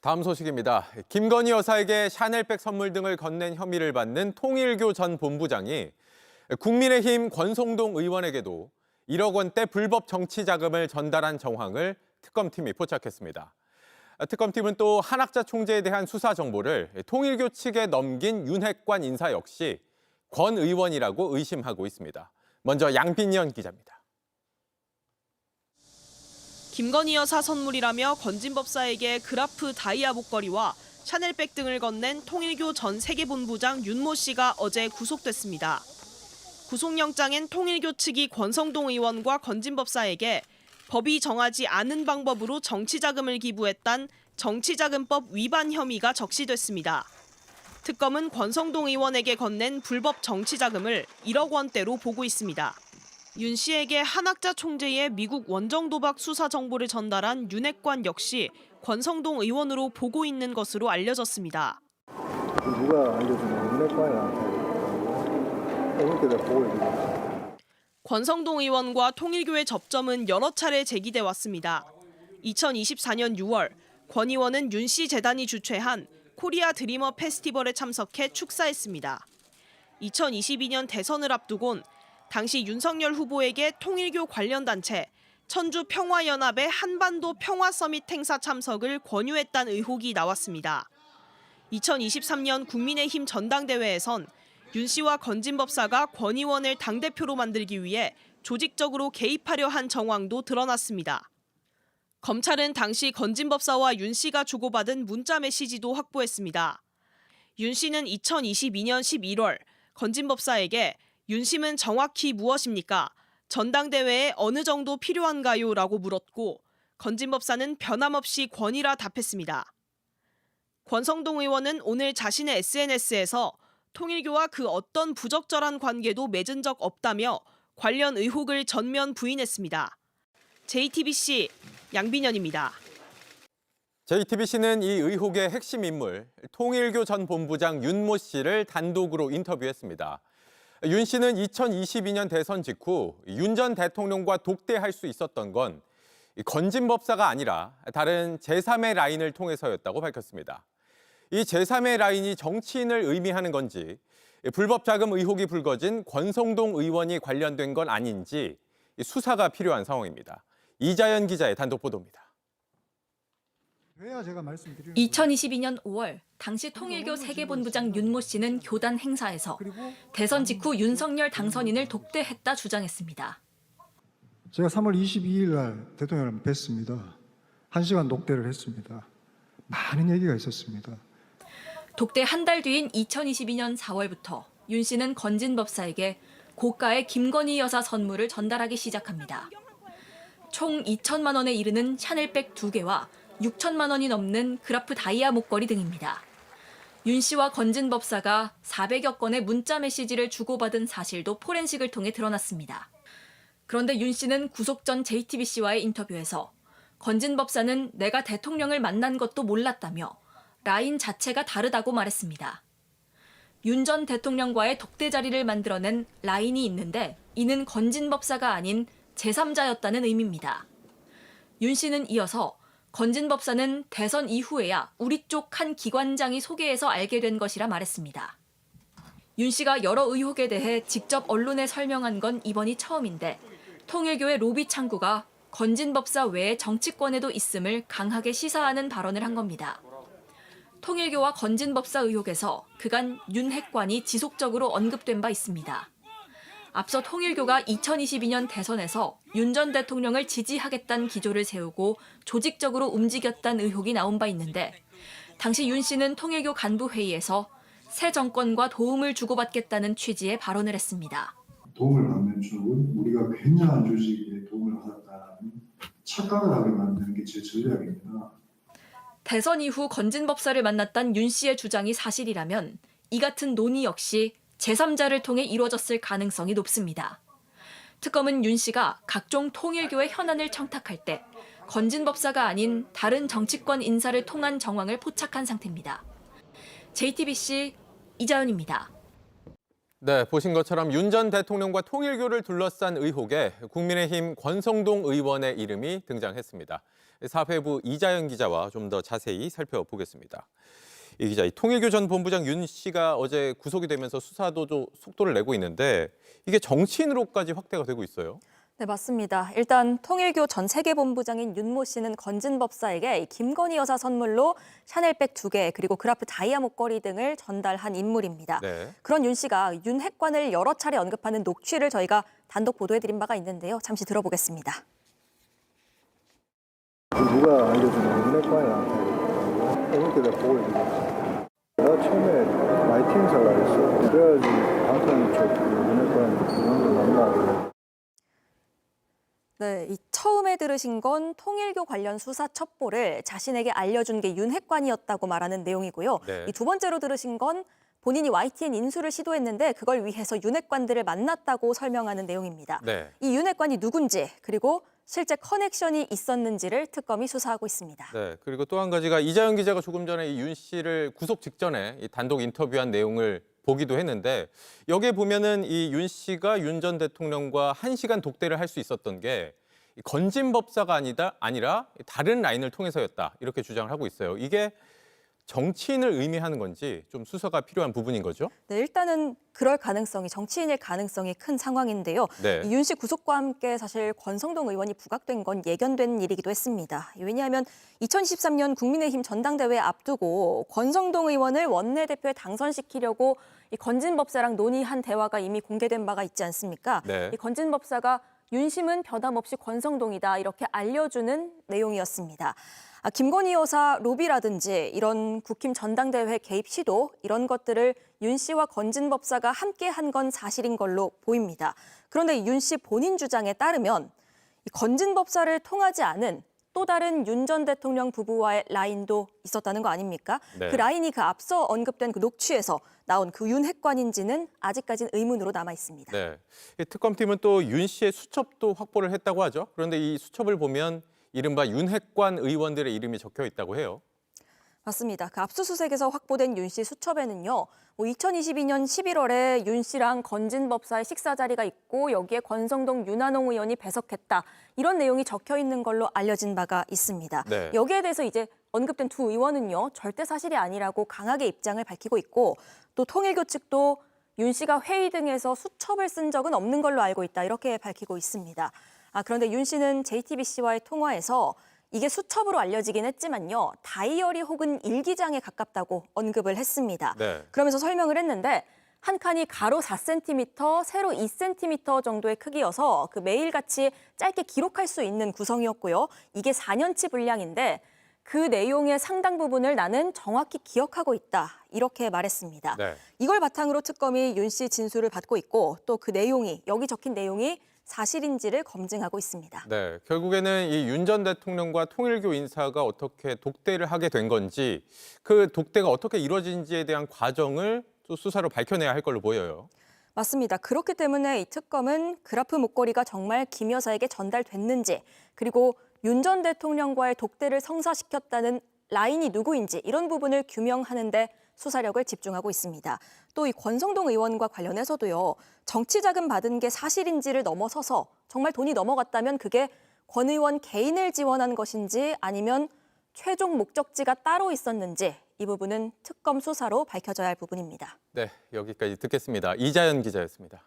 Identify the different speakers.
Speaker 1: 다음 소식입니다. 김건희 여사에게 샤넬백 선물 등을 건넨 혐의를 받는 통일교 전 본부장이 국민의힘 권성동 의원에게도 1억 원대 불법 정치 자금을 전달한 정황을 특검팀이 포착했습니다. 특검팀은 또 한학자 총재에 대한 수사 정보를 통일교 측에 넘긴 윤핵관 인사 역시 권 의원이라고 의심하고 있습니다. 먼저 양빈현 기자입니다.
Speaker 2: 김건희 여사 선물이라며 건진 법사에게 그라프 다이아 목걸이와 샤넬백 등을 건넨 통일교 전 세계본부장 윤모 씨가 어제 구속됐습니다. 구속영장엔 통일교 측이 권성동 의원과 건진 법사에게 법이 정하지 않은 방법으로 정치자금을 기부했단 정치자금법 위반 혐의가 적시됐습니다. 특검은 권성동 의원에게 건넨 불법 정치자금을 1억 원대로 보고 있습니다. 윤 씨에게 한학자 총재의 미국 원정 도박 수사 정보를 전달한 윤핵관 역시 권성동 의원으로 보고 있는 것으로 알려졌습니다.
Speaker 3: 누가 내가 보고 있는
Speaker 2: 권성동 의원과 통일교의 접점은 여러 차례 제기돼 왔습니다. 2024년 6월 권 의원은 윤 씨 재단이 주최한 코리아 드리머 페스티벌에 참석해 축사했습니다. 2022년 대선을 앞두곤 당시 윤석열 후보에게 통일교 관련 단체 천주 평화연합의 한반도 평화 서밋 행사 참석을 권유했다는 의혹이 나왔습니다. 2023년 국민의힘 전당대회에선 윤 씨와 건진 법사가 권 의원을 당대표로 만들기 위해 조직적으로 개입하려 한 정황도 드러났습니다. 검찰은 당시 건진 법사와 윤 씨가 주고받은 문자 메시지도 확보했습니다. 윤 씨는 2022년 11월 건진 법사에게 윤심은 정확히 무엇입니까? 전당대회에 어느 정도 필요한가요? 라고 물었고 건진 법사는 변함없이 권이라 답했습니다. 권성동 의원은 오늘 자신의 SNS에서 통일교와 그 어떤 부적절한 관계도 맺은 적 없다며 관련 의혹을 전면 부인했습니다. JTBC 양빈현입니다.
Speaker 1: JTBC는 이 의혹의 핵심 인물 통일교 전 본부장 윤모 씨를 단독으로 인터뷰했습니다. 윤 씨는 2022년 대선 직후 윤 전 대통령과 독대할 수 있었던 건 건진 법사가 아니라 다른 제3의 라인을 통해서였다고 밝혔습니다. 이 제3의 라인이 정치인을 의미하는 건지 불법 자금 의혹이 불거진 권성동 의원이 관련된 건 아닌지 수사가 필요한 상황입니다. 이자연 기자의 단독 보도입니다.
Speaker 3: 왜야 제가 말씀드리는
Speaker 4: 2022년 5월 당시 통일교 세계본부장 윤모 씨는 교단 행사에서 대선 직후 윤석열 당선인을 독대했다 주장했습니다.
Speaker 3: 제가 3월 22일 날 대통령을 뵀습니다. 한 시간 녹대를 했습니다. 많은 얘기가 있었습니다.
Speaker 4: 독대 한 달 뒤인 2022년 4월부터 윤 씨는 건진 법사에게 고가의 김건희 여사 선물을 전달하기 시작합니다. 총 2천만 원에 이르는 샤넬백 2개와 6천만 원이 넘는 그라프 다이아 목걸이 등입니다. 윤 씨와 건진 법사가 400여 건의 문자 메시지를 주고받은 사실도 포렌식을 통해 드러났습니다. 그런데 윤 씨는 구속 전 JTBC와의 인터뷰에서 건진 법사는 내가 대통령을 만난 것도 몰랐다며 라인 자체가 다르다고 말했습니다. 윤 전 대통령과의 독대 자리를 만들어낸 라인이 있는데 이는 건진 법사가 아닌 제3자였다는 의미입니다. 윤 씨는 이어서 건진 법사는 대선 이후에야 우리 쪽 한 기관장이 소개해서 알게 된 것이라 말했습니다. 윤 씨가 여러 의혹에 대해 직접 언론에 설명한 건 이번이 처음인데 통일교의 로비 창구가 건진 법사 외에 정치권에도 있음을 강하게 시사하는 발언을 한 겁니다. 통일교와 건진 법사 의혹에서 그간 윤 핵관이 지속적으로 언급된 바 있습니다. 앞서 통일교가 2022년 대선에서 윤 전 대통령을 지지하겠다는 기조를 세우고 조직적으로 움직였다는 의혹이 나온 바 있는데 당시 윤 씨는 통일교 간부 회의에서 새 정권과 도움을 주고받겠다는 취지의 발언을 했습니다.
Speaker 5: 도움을 받는 쪽은 우리가 굉장한 조직에 도움을 받았다는 착각을 하게 만드는 게 제 전략입니다.
Speaker 4: 대선 이후 건진 법사를 만났던 윤 씨의 주장이 사실이라면 이 같은 논의 역시 제3자를 통해 이루어졌을 가능성이 높습니다. 특검은 윤 씨가 각종 통일교의 현안을 청탁할 때 건진 법사가 아닌 다른 정치권 인사를 통한 정황을 포착한 상태입니다. JTBC 이자연입니다.
Speaker 1: 네, 보신 것처럼 윤 전 대통령과 통일교를 둘러싼 의혹에 국민의힘 권성동 의원의 이름이 등장했습니다. 사회부 이자연 기자와 좀 더 자세히 살펴보겠습니다. 이 기자, 이 통일교 전 본부장 윤 씨가 어제 구속이 되면서 수사도 좀 속도를 내고 있는데 이게 정치인으로까지 확대가 되고 있어요.
Speaker 6: 네, 맞습니다. 일단 통일교 전 세계본부장인 윤모 씨는 건진 법사에게 이 김건희 여사 선물로 샤넬백 두 개 그리고 그라프 다이아 목걸이 등을 전달한 인물입니다.
Speaker 1: 네.
Speaker 6: 그런 윤 씨가 윤 핵관을 여러 차례 언급하는 녹취를 저희가 단독 보도해드린 바가 있는데요. 잠시 들어보겠습니다.
Speaker 3: 누가 알려주는 윤핵관이한테 이렇게 내가 보고 있는 내가 처음에 마이팅 살라했어. 그래야지 방탄 쪽 윤핵관 이런 거 만나고
Speaker 6: 네, 이 처음에 들으신 건 통일교 관련 수사 첩보를 자신에게 알려준 게 윤 핵관이었다고 말하는 내용이고요.
Speaker 1: 네.
Speaker 6: 이 두 번째로 들으신 건 본인이 YTN 인수를 시도했는데 그걸 위해서 윤 핵관들을 만났다고 설명하는 내용입니다.
Speaker 1: 네.
Speaker 6: 이 윤 핵관이 누군지 그리고 실제 커넥션이 있었는지를 특검이 수사하고 있습니다.
Speaker 1: 네. 그리고 또 한 가지가 이자연 기자가 조금 전에 이윤 씨를 구속 직전에 이 단독 인터뷰한 내용을 보기도 했는데 여기에 보면은 이 윤 씨가 윤 전 대통령과 한 시간 독대를 할 수 있었던 게이 건진 법사가 아니다 아니라 다른 라인을 통해서였다 이렇게 주장을 하고 있어요. 이게 정치인을 의미하는 건지 좀 수사가 필요한 부분인 거죠.
Speaker 6: 네, 일단은 그럴 가능성이 정치인일 가능성이 큰 상황인데요.
Speaker 1: 네.
Speaker 6: 윤 씨 구속과 함께 사실 권성동 의원이 부각된 건 예견된 일이기도 했습니다. 왜냐하면 2023년 국민의힘 전당대회 앞두고 권성동 의원을 원내대표에 당선시키려고 이 건진법사랑 논의한 대화가 이미 공개된 바가 있지 않습니까?
Speaker 1: 네.
Speaker 6: 이 건진법사가 윤심은 변함없이 권성동이다 이렇게 알려주는 내용이었습니다. 아, 김건희 여사 로비라든지 이런 국힘 전당대회 개입 시도 이런 것들을 윤 씨와 건진 법사가 함께 한 건 사실인 걸로 보입니다. 그런데 윤 씨 본인 주장에 따르면 이 건진 법사를 통하지 않은 또 다른 윤 전 대통령 부부와의 라인도 있었다는 거 아닙니까?
Speaker 1: 네.
Speaker 6: 그 라인이 그 앞서 언급된 그 녹취에서 나온 그 윤 핵관인지는 아직까지는 의문으로 남아 있습니다.
Speaker 1: 네. 이 특검팀은 또 윤 씨의 수첩도 확보를 했다고 하죠. 그런데 이 수첩을 보면 이른바 윤핵관 의원들의 이름이 적혀 있다고 해요.
Speaker 6: 맞습니다. 그 압수수색에서 확보된 윤 씨 수첩에는요. 뭐 2022년 11월에 윤 씨랑 건진 법사의 식사 자리가 있고 여기에 권성동 윤한홍 의원이 배석했다. 이런 내용이 적혀 있는 걸로 알려진 바가 있습니다.
Speaker 1: 네.
Speaker 6: 여기에 대해서 이제 언급된 두 의원은요. 절대 사실이 아니라고 강하게 입장을 밝히고 있고 또 통일교 측도 윤 씨가 회의 등에서 수첩을 쓴 적은 없는 걸로 알고 있다. 이렇게 밝히고 있습니다. 아, 그런데 윤 씨는 JTBC와의 통화에서 이게 수첩으로 알려지긴 했지만요. 다이어리 혹은 일기장에 가깝다고 언급을 했습니다.
Speaker 1: 네.
Speaker 6: 그러면서 설명을 했는데 한 칸이 가로 4cm, 세로 2cm 정도의 크기여서 그 매일같이 짧게 기록할 수 있는 구성이었고요. 이게 4년치 분량인데 그 내용의 상당 부분을 나는 정확히 기억하고 있다. 이렇게 말했습니다.
Speaker 1: 네.
Speaker 6: 이걸 바탕으로 특검이 윤 씨 진술을 받고 있고 또 그 내용이 여기 적힌 내용이 사실인지를 검증하고 있습니다.
Speaker 1: 네, 결국에는 이 윤 전 대통령과 통일교 인사가 어떻게 독대를 하게 된 건지 그 독대가 어떻게 이루어진지에 대한 과정을 또 수사로 밝혀내야 할 걸로 보여요.
Speaker 6: 맞습니다. 그렇기 때문에 이 특검은 그라프 목걸이가 정말 김 여사에게 전달됐는지 그리고 윤 전 대통령과의 독대를 성사시켰다는 라인이 누구인지 이런 부분을 규명하는데 수사력을 집중하고 있습니다. 또 이 권성동 의원과 관련해서도요. 정치 자금 받은 게 사실인지를 넘어서서 정말 돈이 넘어갔다면 그게 권 의원 개인을 지원한 것인지 아니면 최종 목적지가 따로 있었는지 이 부분은 특검 수사로 밝혀져야 할 부분입니다.
Speaker 1: 네, 여기까지 듣겠습니다. 이자연 기자였습니다.